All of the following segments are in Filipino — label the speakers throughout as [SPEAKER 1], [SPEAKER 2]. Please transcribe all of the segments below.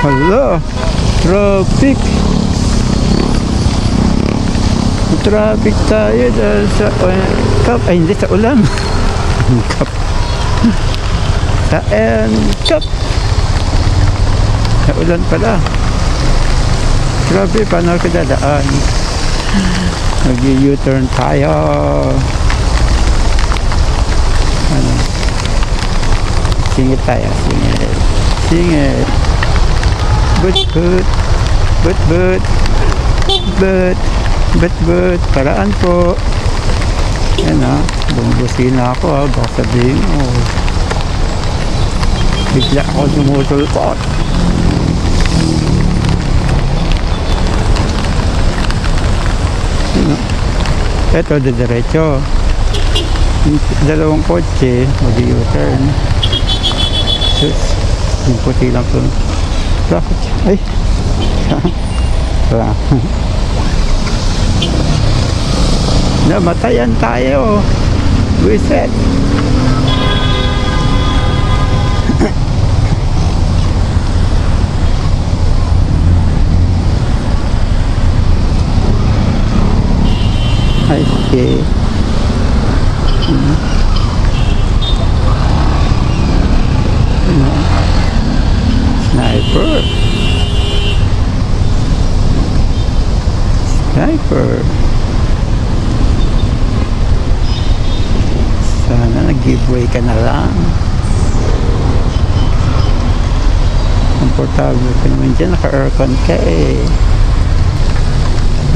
[SPEAKER 1] Hala, traffic. Traffic tayo dahil sa uh, kap, ay hindi sa ulan. kap. Sa en kap. Sa ulan pala. Grabe, paano ka dadaan? Mag-U-turn tayo. Ano? Singit tayo, singit. Singit. But, but, but, but, but, but, but, paraan po. Yan ha, bumbusin na ako ha, baka sabihin mo. Bigla ako sumutulpot. Ito, didiretso. Dalawang kotse, mag-u-turn. Sus, yung puti lang po. Bakit? Ay! Namatayan tayo. Reset. Ay, okay. Sniper. Sniper. Sana nag-giveaway ka na lang. Komportable ka naman dyan. Naka-aircon ka eh.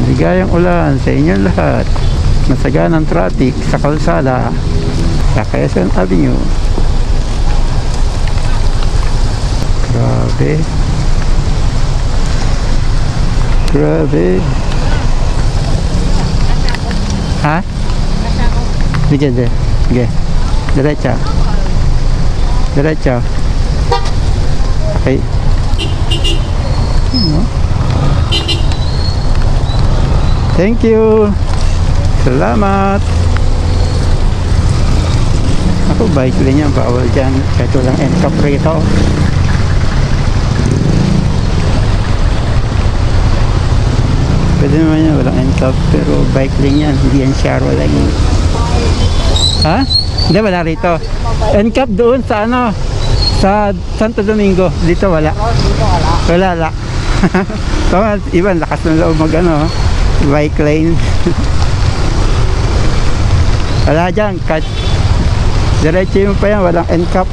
[SPEAKER 1] Maligayang ulan sa inyo lahat. Masaganang traffic sa kalsada sa Quezon Avenue. Grabe. Grabe. Ha? Sige, sige. Sige. Diretso. Diretso. Okay. No? Thank you. Salamat. Ako, bike lane yan. Bawal dyan. Kahit walang end-cap rito. Pwede naman yan. Walang end-cap. Pero bike lane yan. Hindi yan share lane. Ha? Hindi, wala rito. End-cap doon sa ano? Sa Santo Domingo. Dito wala. Wala, wala. Tama, iba, lakas ng loob mag ano, bike lane. wala dyan, kat, diretso mo pa yan, walang end cap.